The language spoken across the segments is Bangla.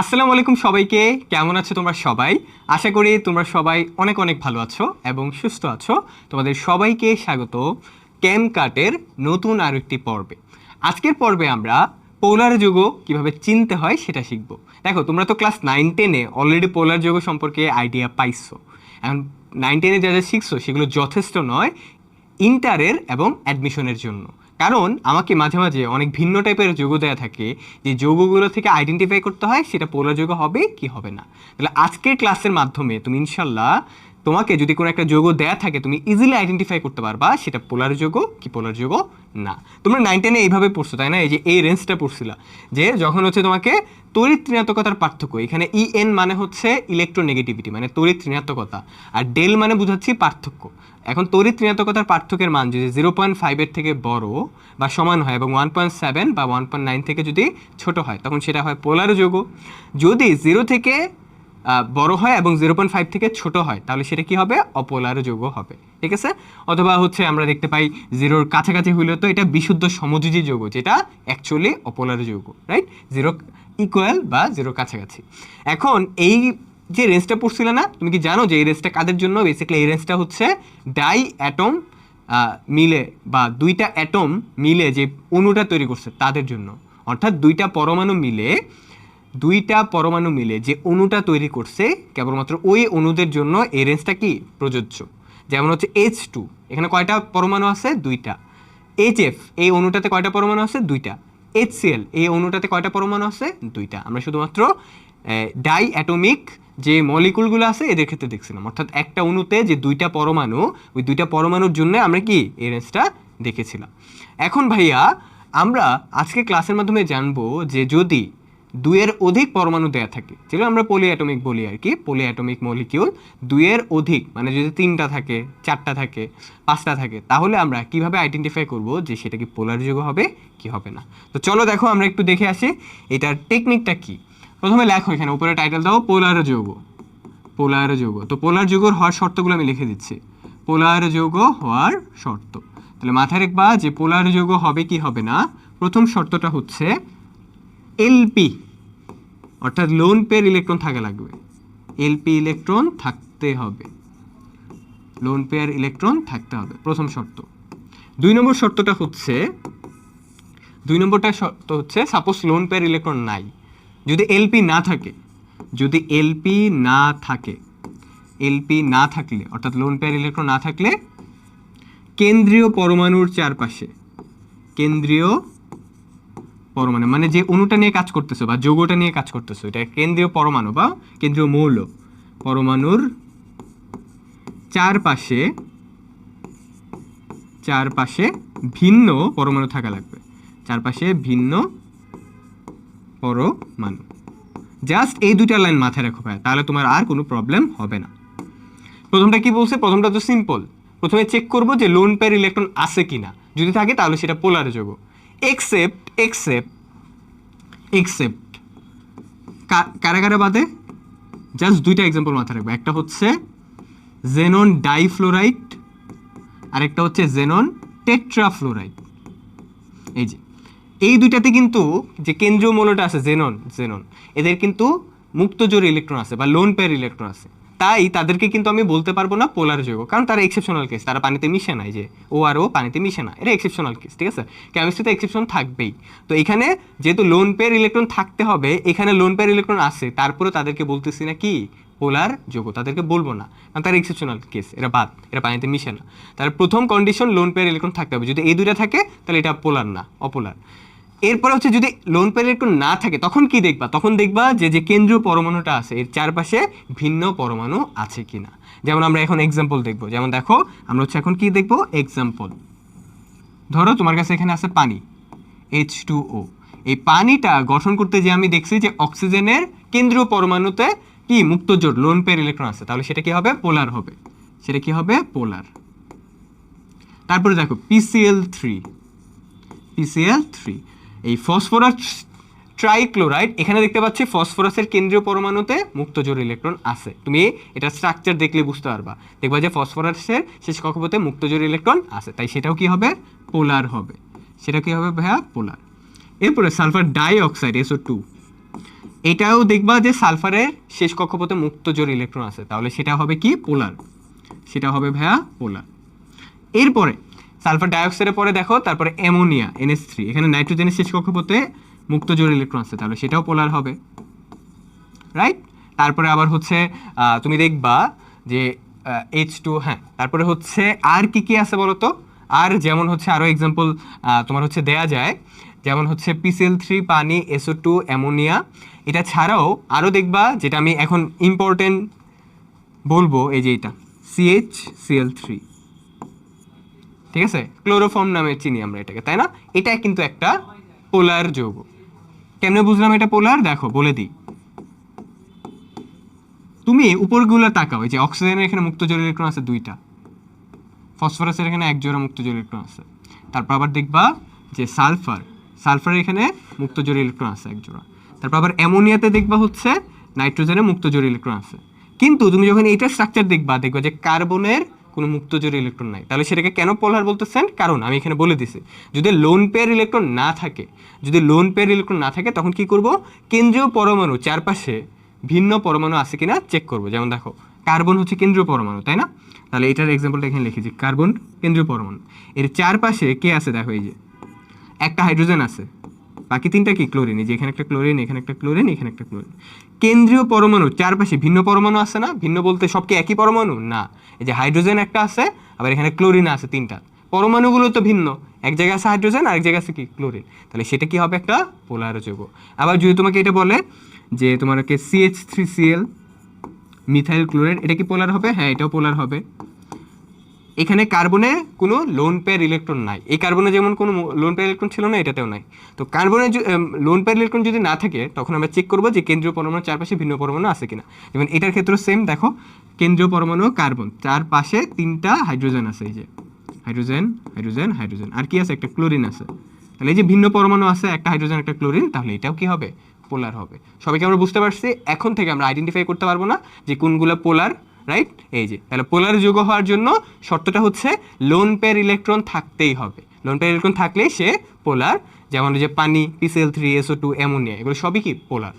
আসসালামু আলাইকুম সবাইকে। কেমন আছো তোমরা সবাই? আশা করি তোমরা সবাই অনেক অনেক ভালো আছো এবং সুস্থ আছো। তোমাদের সবাইকে স্বাগত ক্যাম কাটের নতুন আরও একটি পর্বে। আজকের পর্বে আমরা পোলার যুগ কীভাবে চিনতে হয় সেটা শিখব। দেখো, তোমরা তো ক্লাস নাইন টেনে অলরেডি পোলার যুগ সম্পর্কে আইডিয়া পাইছো। এখন নাইন টেনে যা যা শিখছো সেগুলো যথেষ্ট নয় ইন্টারের এবং অ্যাডমিশনের জন্য। কারণ আমাকে মাঝে মাঝে অনেক ভিন্ন টাইপের যোগ দেওয়া থাকে যে যোগগুলো থেকে আইডেন্টিফাই করতে হয় সেটা পোলার যোগ হবে কি হবে না। তাহলে আজকের ক্লাসের মাধ্যমে তুমি ইনশাল্লাহ তোমাকে যদি কোনো একটা যোগ দেয়া থাকে, তুমি ইজিলি আইডেন্টিফাই করতে পারবা সেটা পোলার যোগ কি পোলার যোগ না। তোমরা নাইন টেনে এইভাবে পড়ছো, তাই না? এই যে এই রেঞ্জটা পড়ছিলা, যে যখন হচ্ছে তোমাকে তড়িৎ ঋণাত্মকতার পার্থক্য, এখানে ই এন মানে হচ্ছে ইলেকট্রোনেগেটিভিটি মানে তড়িৎ ঋণাত্মকতা, আর ডেল মানে বুঝাচ্ছি পার্থক্য। এখন তড়িৎ ঋণাত্মকতার পার্থক্যের মান যদি জিরো পয়েন্ট ফাইভের থেকে বড় বা সমান হয় এবং ওয়ান পয়েন্ট সেভেন বা ওয়ান পয়েন্ট নাইন থেকে যদি ছোট হয়, তখন সেটা হয় পোলার যোগ যদি জিরো থেকে বড় হয় এবং জিরো পয়েন্ট ফাইভ থেকে ছোট হয়। তাহলে সেটা কি হবে? অপোলার যোগ হবে। ঠিক আছে? অথবা হচ্ছে আমরা দেখতে পাই জিরোর কাছাকাছি হইলেও তো এটা বিশুদ্ধ সমযোজী যোগ, যেটা অ্যাকচুয়ালি অপোলার যোগ রাইট জিরো ইকুয়াল বা জিরোর কাছাকাছি। এখন এই যে রেঞ্জটা পড়ছিল না, তুমি কি জানো যে এই রেঞ্জটা কাদের জন্য? বেসিক্যালি এই রেঞ্জটা হচ্ছে ডাই অ্যাটম মিলে বা দুইটা অ্যাটম মিলে যে অণুটা তৈরি করছে তাদের জন্য। অর্থাৎ দুইটা পরমাণু মিলে দুইটা পরমাণু মিলে যে অণুটা তৈরি করছে কেবলমাত্র ওই অণুদের জন্য এই রেঞ্জটা কি? প্রযোজ্য। যেমন হচ্ছে এইচ টু এখানে কয়টা পরমাণু আছে? দুইটা। এইচ এফ এই অণুটাতে কয়টা পরমাণু আছে? দুইটা। এইচসিএল এই অণুটাতে কয়টা পরমাণু আছে? দুইটা। আমরা শুধুমাত্র ডাই অ্যাটমিক যে মলিকুলগুলো আছে, এদের ক্ষেত্রে দেখছিলাম। অর্থাৎ একটা অণুতে যে দুইটা পরমাণু, ওই দুইটা পরমাণুর জন্য আমরা কি এই রেঞ্জটা দেখেছিলাম। এখন ভাইয়া, আমরা আজকে ক্লাসের মাধ্যমে জানব যে যদি দুইয়ের অধিক পরমাণু দেয়া থাকে। যেগুলো আমরা পলি অ্যাটমিক বলি আর কি। পলি অ্যাটমিক মলিকিউল দুইয়ের অধিক মানে যদি তিনটা থাকে, চারটা থাকে, পাঁচটা থাকে, তাহলে আমরা কীভাবে আইডেন্টিফাই করব যে সেটা কি পোলার যুগ হবে, কি হবে না? তো চলো দেখো, আমরা একটু দেখে আসি এটার টেকনিকটা কি। প্রথমে লেখো এখানে, উপরে টাইটেল দাও পোলার যৌগ। পোলার যৌগ। তো পোলার যৌগ হওয়ার শর্তগুলো আমি লিখে দিচ্ছি। পোলার যৌগ হওয়ার শর্ত। তাহলে মাথায় রাখবা যে পোলার যৌগ হবে কি হবে না? প্রথম শর্তটা হচ্ছে এলপি অর্থাৎ লোন পের ইলেকট্রন থাকা লাগবে। এলপি ইলেকট্রন থাকতে হবে। লোন পেয়ার ইলেকট্রন থাকতে হবে, প্রথম শর্ত। দুই নম্বর শর্তটা হচ্ছে, দুই নম্বরটা শর্ত হচ্ছে সাপোজ লোন পেয়ার ইলেকট্রন নাই। যদি এলপি না থাকে, যদি এলপি না থাকে এলপি না থাকলে, অর্থাৎ লোন পেয়ার ইলেকট্রন না থাকলে, কেন্দ্রীয় পরমাণুর চারপাশে, কেন্দ্রীয় পরমাণু মানে যে অণুটা নিয়ে কাজ করতেছো বা যৌগটা নিয়ে কাজ করতেছো, এটা কেন্দ্রীয় পরমাণু বা কেন্দ্রীয় মৌল। পরমাণুর চারপাশে চারপাশে ভিন্ন পরমাণু থাকা লাগবে। চারপাশে ভিন্ন পরমাণু। জাস্ট এই দুইটা লাইন মাথায় রাখো ভাই তাহলে তোমার আর কোনো প্রবলেম হবে না। প্রথমটা কি বলছে? প্রথমটা তো সিম্পল। প্রথমে চেক করব যে লোন পেয়ার ইলেকট্রন আছে কিনা। যদি থাকে তাহলে সেটা পোলার যোগ। এক্সেপ্ট এক্সেপ্ট এক্সেপ্ট কারা কারা বাদে? জাস্ট দুইটা এক্সাম্পল মাথায় রাখবে। একটা হচ্ছে জেনন ডাইফ্লোরাইট আরেকটা হচ্ছে জেনন টেট্রাফ্লোরাইট এই যে, এই দুইটাতে কিন্তু যে কেন্দ্রীয় মৌলটা আছে জেনন জেনন এদের কিন্তু মুক্তজোর ইলেকট্রন আছে বা লোন পেয়ার ইলেকট্রন আছে। তাই তাদেরকে কিন্তু আমি বলতে পারব না পোলার যৌগ, কারণ তারা এক্সেপশনাল কেস তারা পানিতে মিশে নাই যে ও আর ও পানিতে মিশে না, এটা এক্সেপশনাল কেস ঠিক আছে? কেমিস্ট্রিতে এক্সেপশন থাকবেই। তো এখানে যেহেতু লোন পেয়ার ইলেকট্রন থাকতে হবে, এখানে লোন পেয়ার ইলেকট্রন আছে তারপরে তাদেরকে বলতেছি না কি? পোলার যোগ, তাদেরকে বলব না। কারণ তারা এক্সেপশনাল কেস এরা বাদ, এরা পানিতে মিশে না। তার প্রথম কন্ডিশন লোন পেয়ার ইলেকট্রন থাকতে হবে। যদি এই দুইটা থাকে, তাহলে এটা পোলার না, অপোলার। এরপরে হচ্ছে যদি লোন পেয়ার ইলেকট্রন না থাকে, তখন কি দেখবা? তখন দেখবা যে যে কেন্দ্রীয় পরমাণুটা আছে, এর চারপাশে ভিন্ন পরমাণু আছে কিনা। যেমন আমরা এখন এক্সাম্পল দেখব। যেমন দেখো, আমরা হচ্ছে এখন কি দেখব? এক্সাম্পল ধরো তোমার কাছে এখানে আছে পানি এইচ টু ও এই পানিটা গঠন করতে যে আমি দেখছি যে অক্সিজেনের কেন্দ্রীয় পরমাণুতে কি? মুক্ত জোট লোন পেয়ার ইলেকট্রন আছে। তাহলে সেটা কি হবে? পোলার হবে। সেটা কি হবে? পোলার তারপরে দেখো পিসিএল থ্রি পিসিএল থ্রি এই ফসফরাস ট্রাইক্লোরাইড, এখানে দেখতে পাচ্ছি ফসফরাসের কেন্দ্রীয় পরমাণুতে মুক্তজোর ইলেকট্রন আছে। তুমি এটা স্ট্রাকচার দেখলে বুঝতে পারবা। দেখবা যে ফসফরাসের শেষ কক্ষপথে মুক্তজোর ইলেকট্রন আছে। তাই সেটাও কি হবে? পোলার হবে। সেটা কি হবে ভাইয়া? পোলার। এরপরে sulphur dioxide SO two এটাও দেখবা যে সালফারের শেষ কক্ষপথে মুক্ত জোর ইলেকট্রন আছে। তাহলে সেটা হবে কি? পোলার। সেটা হবে ভাইয়া পোলার। এরপরে সালফার ডাইঅক্সাইডের পরে দেখো, তারপরে অ্যামোনিয়া এনএস থ্রি এখানে নাইট্রোজেনের শেষ কক্ষপথে মুক্ত জোর ইলেকট্রন আছে, তাহলে সেটাও পোলার হবে। রাইট তারপরে আবার হচ্ছে তুমি দেখবা যে এইচ টু হ্যাঁ তারপরে হচ্ছে আর কি কি আছে বলো তো আর যেমন হচ্ছে আরও এক্সাম্পল তোমার হচ্ছে দেয়া যায়, যেমন হচ্ছে পিসিএল থ্রি পানি এসও টু অ্যামোনিয়া। এটা ছাড়াও আরও দেখবা, যেটা আমি এখন ইম্পর্টেন্ট বলব, এই যে এটা সিএইচ সিএল থ্রি ঠিক আছে? ক্লোরোফর্ম নামে চিনি আমরা এটাকে, তাই না? এটা কিন্তু একটা পোলার যৌগ। কেমনে বুঝলাম এটা পোলার? দেখো, বলে দিই। তুমি উপরগুলো তাকাও যে অক্সিজেনের এখানে মুক্ত জোর ইলেকট্রন আছে দুইটা। ফসফরাসের এখানে এক জোড়া মুক্ত জোর ইলেকট্রন আছে। তারপর আবার দেখবা যে সালফার, সালফারের এখানে মুক্ত জোর ইলেকট্রন আছে এক জোড়া। তারপর আবার অ্যামোনিয়াতে দেখবা হচ্ছে নাইট্রোজেনে মুক্ত জোর ইলেকট্রন আছে। কিন্তু তুমি যখন এইটার স্ট্রাকচার দেখবা দেখবা যে কার্বনের কোনো মুক্ত জোর ইলেকট্রন নাই। তাহলে সেটাকে কেন পোলার বলতেছেন? কারণ আমি এখানে বলে দিছি, যদি লোন পেয়ার ইলেকট্রন না থাকে, যদি লোন পেয়ার ইলেকট্রন না থাকে, তখন কি করব? কেন্দ্রীয় পরমাণু চারপাশে ভিন্ন পরমাণু আছে কিনা চেক করব। যেমন দেখো কার্বন হচ্ছে কেন্দ্রীয় পরমাণু, তাই না? তাহলে এটার এক্সাম্পলটা এখানে লিখেছি কার্বন কেন্দ্রীয় পরমাণু। এর চারপাশে কে আছে? দেখো এই যে, একটা হাইড্রোজেন আছে। বাকি তিনটা কি? ক্লোরিন। এই যে এখানে একটা ক্লোরিন, এখানে একটা ক্লোরিন, এখানে একটা ক্লোরিন। কেন্দ্রীয় পরমাণু, চারপাশে ভিন্ন পরমাণু আছে না? ভিন্ন বলতে সব কি একই পরমাণু? না। এই যে হাইড্রোজেন একটা আছে, আবার এখানে ক্লোরিন আছে তিনটা। পরমাণুগুলো তো ভিন্ন। এক জায়গায় আছে হাইড্রোজেন, আরেক জায়গায় আছে কি? ক্লোরিন। তাহলে সেটা কি হবে একটা? পোলার যৌগ। আবার যদি তোমাকে এটা বলে যে তোমার তোমাকে CH three Cl methyl chloride এটা কি পোলার হবে? হ্যাঁ এটাও পোলার হবে। এখানে কার্বনে কোনো লোন পেয়ার ইলেকট্রন নাই। এই কার্বনে যেমন কোনো লোন পেয়ার ইলেকট্রন ছিল না, এটাতেও নাই। তো কার্বনে লোন পেয়ার ইলেকট্রন যদি না থাকে, তখন আমরা চেক করব যে কেন্দ্রীয় পরমাণুর চারপাশে ভিন্ন পরমাণু আছে কিনা। যেমন এটার ক্ষেত্রে সেম দেখো, কেন্দ্রীয় পরমাণু কার্বন, চারপাশে তিনটা হাইড্রোজেন আছে, এই যে। হাইড্রোজেন হাইড্রোজেন হাইড্রোজেন আর কি আছে? একটা ক্লোরিন আছে। তাহলে এই যে ভিন্ন পরমাণু আছে, একটা হাইড্রোজেন একটা ক্লোরিন তাহলে এটাও কি হবে? পোলার হবে। সবাইকে আমরা বুঝতে পারছি, এখন থেকে আমরা আইডেন্টিফাই করতে পারব না যে কোনগুলো পোলার রাইট এই যে, তাহলে পোলার যুগ হওয়ার জন্য শর্তটা হচ্ছে লোন পেয়ার ইলেকট্রন থাকতেই হবে। লোন পেয়ার ইলেকট্রন থাকলেই সে পোলার, যেমন যে পানি PCl three SO two ammonia এগুলো সবই কি? পোলার।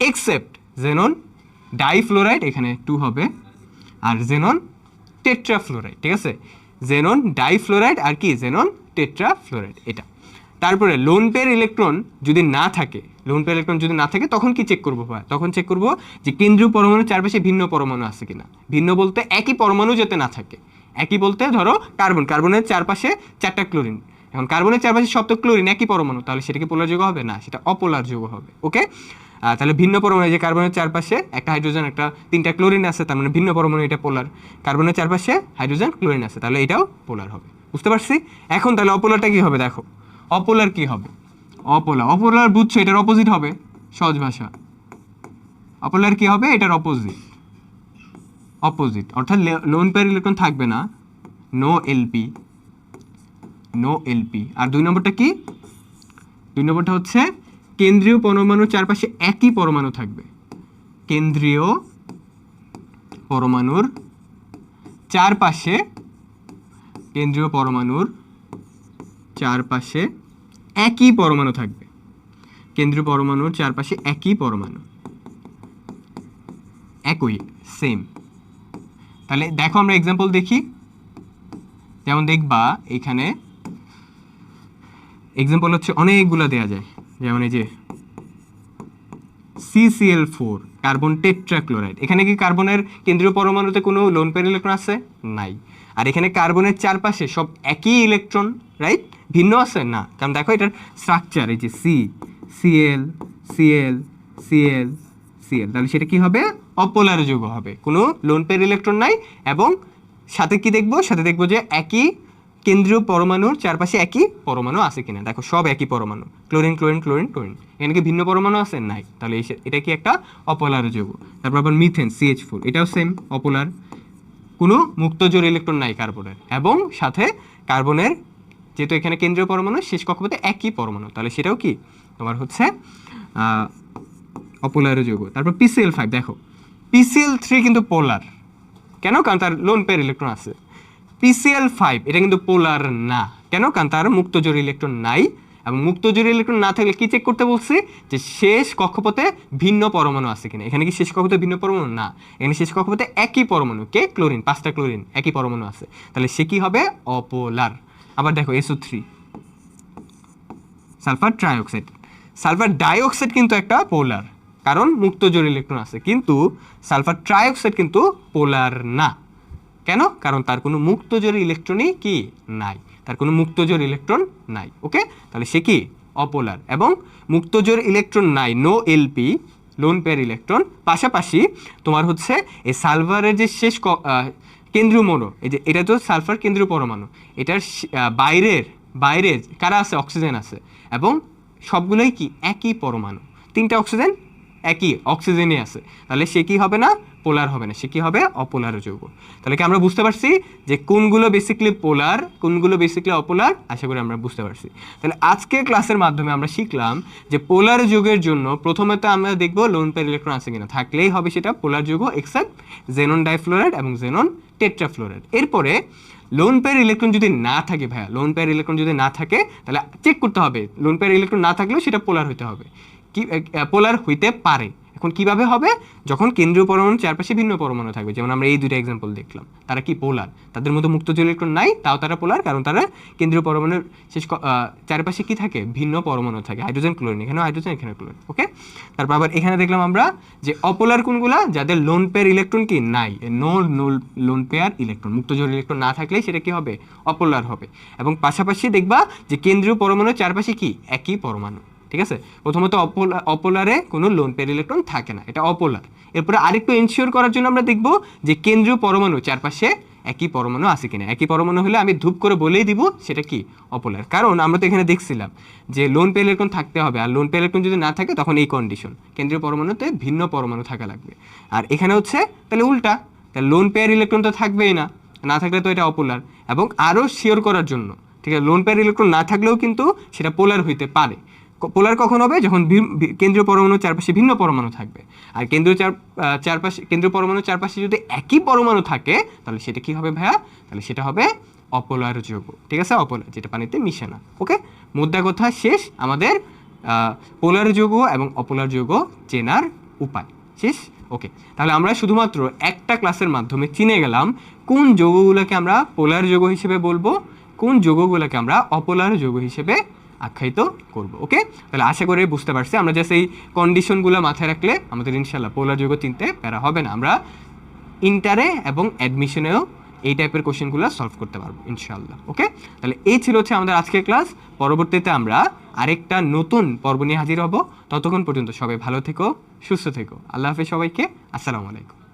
এক্সেপ্ট জেনন ডাইফ্লোরাইড এখানে টু হবে আর জেনন টেট্রাফ্লোরাইড ঠিক আছে? জেনন ডাইফ্লোরাইড আর কি? জেনন টেট্রাফ্লোরাইড এটা। তারপরে লোন পেয়ার ইলেকট্রন যদি না থাকে লোন পেয়ার ইলেকট্রন যদি না থাকে, তখন কি চেক করব ভাই? তখন চেক করব যে কেন্দ্রীয় পরমাণুর চারপাশে ভিন্ন পরমাণু আছে কিনা। ভিন্ন বলতে একই পরমাণু যাতে না থাকে। একই বলতে ধরো কার্বন কার্বনের চারপাশে চারটা ক্লোরিন এখন কার্বনের চারপাশে সব তো ক্লোরিন একই পরমাণু, তাহলে সেটা কি পোলার যৌগ হবে? না, সেটা অপোলার যৌগ হবে ওকে তাহলে ভিন্ন পরমাণু যে কার্বনের চারপাশে একটা হাইড্রোজেন একটা তিনটা ক্লোরিন আছে, তার মানে ভিন্ন পরমাণু, এটা পোলার কার্বনের চারপাশে হাইড্রোজেন ক্লোরিন আছে, তাহলে এটাও পোলার হবে। বুঝতে পারছি? এখন তাহলে অপোলারটা কি হবে? দেখো অপোলার কি হবে? অপোলার। অপোলার বুঝছ, এটার অপোজিট হবে। সহজ ভাষা। অপোলার কি হবে? এটার অপোজিট অপোজিট অর্থাৎ লোন পেয়ার ইলেকট্রন থাকবে না। নো এলপি নো এলপি আর দুই নম্বরটা কি? দুই নম্বরটা হচ্ছে, কেন্দ্রীয় পরমাণুর চারপাশে একই পরমাণু থাকবে। কেন্দ্রীয় পরমাণুর চারপাশে, কেন্দ্রীয় পরমাণুর চারপাশে একই পরমাণু থাকবে। কেন্দ্রীয় পরমাণুর চারপাশে একই পরমাণু। একই সেম তাহলে দেখো আমরা এক্সাম্পল দেখি। যেমন দেখবা, এখানে এক্সাম্পল হচ্ছে অনেকগুলো দেয়া যায়। যেমন এই যে সিসিএল ফোর কার্বন টেট্রাক্লোরাইড এখানে কি কার্বনের কেন্দ্রীয় পরমাণুতে কোনো লোন পেয়ার ইলেকট্রন আছে? নাই। আর এখানে কার্বনের চারপাশে সব একই ইলেকট্রন রাইট ভিন্ন আছে? না। কারণ দেখো এটার স্ট্রাকচার এই যে C Cl Cl Cl Cl তাহলে সেটা কি হবে? অপোলার যৌগ হবে। কোনো লোন পেয়ার ইলেকট্রন নাই এবং সাথে কি দেখব? সাথে দেখব যে একই কেন্দ্রীয় পরমাণুর চারপাশে একই পরমাণু আছে কিনা। দেখো, সব একই পরমাণু। ক্লোরিন ক্লোরিন ক্লোরিন ক্লোরিন এখানে কি ভিন্ন পরমাণু আছে? নাই। তাহলে এটা কি একটা অপোলার যৌগ। তারপর আবার মিথেন সিএইচ ফোর এটাও সেম অপোলার। কোনো মুক্ত জোর ইলেকট্রন নাই কার্বনের। এবং সাথে কার্বনের যেহেতু এখানে কেন্দ্রীয় পরমাণু, শেষ কক্ষপথে একই পরমাণু। তাহলে সেটাও কি? তোমার হচ্ছে অপোলার যৌগ। তারপর পিসিএল ফাইভ দেখো। পিসিএল থ্রি কিন্তু পোলার কেন? কারণ তার লোন পেয়ার ইলেকট্রন আছে। পিসিএল ফাইভ এটা কিন্তু পোলার না। কেন? কারণ তার মুক্ত জোর ইলেকট্রন নাই। এবং মুক্ত জোড় ইলেকট্রন না থাকলে কি চেক করতে বলছি? যে শেষ কক্ষপথে ভিন্ন পরমাণু আছে কিনা। এখানে কি শেষ কক্ষপথে ভিন্ন পরমাণু? না। এখানে শেষ কক্ষপথে একই পরমাণু। কে? ক্লোরিন, পাঁচটা ক্লোরিন, একই পরমাণু আছে। তাহলে সে কি হবে? অপোলার। আবার দেখো SO three sulphur trioxide. Sulphur dioxide কিন্তু একটা পোলার। কারণ মুক্ত জোড় ইলেকট্রন আছে। কিন্তু সালফার ট্রাইঅক্সাইড কিন্তু পোলার না। কেন? কারণ তার কোনো মুক্ত জোড় ইলেকট্রনই কি? নাই। তার কোনো মুক্ত জোড় ইলেকট্রন নাই ওকে তাহলে সে কি? অপোলার। এবং মুক্ত জোড় ইলেকট্রন নাই no LP lone pair electron পাশাপাশি তোমার হচ্ছে এই সালভারের যে শেষ কেন্দ্রীয় মনো এই যে এটা তো সালফার কেন্দ্রীয় পরমাণু, এটার বাইরের বাইরে কারা আছে? অক্সিজেন আছে। এবং সবগুলোই কি? একই পরমাণু। তিনটা অক্সিজেন একই, অক্সিজেনই আছে। তাহলে সে কি হবে না? পোলার হবে না, সে কি হবে? অপোলার যৌগ। তাহলে কি আমরা বুঝতে পারছি যে কোনগুলো বেসিক্যালি পোলার কোনগুলো বেসিক্যালি অপোলার? আশা করি আমরা বুঝতে পারছি। তাহলে আজকে ক্লাসের মাধ্যমে আমরা শিখলাম যে পোলার যুগের জন্য প্রথমে তো আমরা দেখব লোন পেয়ার ইলেকট্রন আছে কিনা। থাকলেই হবে সেটা পোলার যুগ এক্সেপ্ট জেনন ডাইফ্লোরাইড এবং জেনন টেট্রাফ্লোরাইড এরপরে লোন পেয়ার ইলেকট্রন যদি না থাকে ভাইয়া লোন পেয়ার ইলেকট্রন যদি না থাকে, তাহলে চেক করতে হবে। লোন পেয়ার ইলেকট্রন না থাকলেও সেটা পোলার হতে হবে। কি পোলার হইতে পারে। এখন কীভাবে হবে? যখন কেন্দ্রীয় পরমাণু চারপাশে ভিন্ন পরমাণু থাকবে, যেমন আমরা এই দুইটা এক্সাম্পল দেখলাম। তারা কি পোলার তাদের মধ্যে মুক্ত জল ইলেকট্রন নাই, তাও তারা পোলার কারণ তারা কেন্দ্রীয় পরমাণুর শেষ চারপাশে কি থাকে? ভিন্ন পরমাণু থাকে। হাইড্রোজেন ক্লোরিন এখানে হাইড্রোজেন এখানে ক্লোরিন ওকে তারপর আবার এখানে দেখলাম আমরা যে অপোলার কোনগুলা? যাদের লোন পেয়ার ইলেকট্রন কি? নাই। No no lone pair electron মুক্ত জল ইলেকট্রন না থাকলে সেটা কি হবে? অপোলার হবে। এবং পাশাপাশি দেখবা যে কেন্দ্রীয় পরমাণুর চারপাশে কি? একই পরমাণু। ঠিক আছে? প্রথমত অপোলা, অপোলারে কোনো লোন পেয়ার ইলেকট্রন থাকে না, এটা অপোলার। এরপরে আরেকটু এনশিওর করার জন্য আমরা দেখব যে কেন্দ্রীয় পরমাণু চারপাশে একই পরমাণু আছে কিনা। একই পরমাণু হলে আমি ধূপ করে বলেই দিব সেটা কি? অপোলার। কারণ আমরা তো এখানে দেখছিলাম যে লোন পেয়ার ইলেকট্রন থাকতে হবে, আর লোন পেয়ার ইলেকট্রন যদি না থাকে তখন এই কন্ডিশন কেন্দ্রীয় পরমাণুতে ভিন্ন পরমাণু থাকা লাগবে। আর এখানে হচ্ছে তাহলে উল্টা তাহলে লোন পেয়ার ইলেকট্রন তো থাকবেই না না থাকলে তো এটা অপোলার। এবং আরও শিওর করার জন্য, ঠিক আছে? লোন পেয়ার ইলেকট্রন না থাকলেও কিন্তু সেটা পোলার হইতে পারে। পোলার কখন হবে? যখন কেন্দ্রীয় পরমাণুর চারপাশে ভিন্ন পরমাণু থাকবে। আর কেন্দ্রীয় চার চারপাশে, কেন্দ্রীয় পরমাণুর চারপাশে যদি একই পরমাণু থাকে, তাহলে সেটা কি হবে ভাইয়া? তাহলে সেটা হবে অপোলার যৌগ। ঠিক আছে? অপোলার যেটা পানিতে মিশে না। ওকে? মুদ্রা কথা শেষ। আমাদের পোলার যৌগ এবং অপোলার যৌগ চেনার উপায়। শেষ? ওকে। তাহলে আমরা শুধুমাত্র একটা ক্লাসের মাধ্যমে চিনে গেলাম, কোন যৌগগুলোকে আমরা পোলার যৌগ হিসেবে বলব? কোন যৌগগুলোকে আমরা অপোলার যৌগ হিসেবে আখ্যায়িত করব ওকে তাহলে আশা করে বুঝতে পারছি। আমরা জাস্ট এই কন্ডিশনগুলো মাথায় রাখলে আমাদের ইনশাল্লাহ পোলার যৌগ চিনতে প্যারা হবে না। আমরা ইন্টারে এবং অ্যাডমিশনেও এই টাইপের কোশ্চেনগুলো সলভ করতে পারব ইনশাল্লাহ ওকে তাহলে এই ছিল হচ্ছে আমাদের আজকের ক্লাস পরবর্তীতে আমরা আরেকটা নতুন পর্ব নিয়ে হাজির হব। ততক্ষণ পর্যন্ত সবাই ভালো থেকো, সুস্থ থেকো। আল্লাহ হাফেজ সবাইকে। আসসালামু আলাইকুম।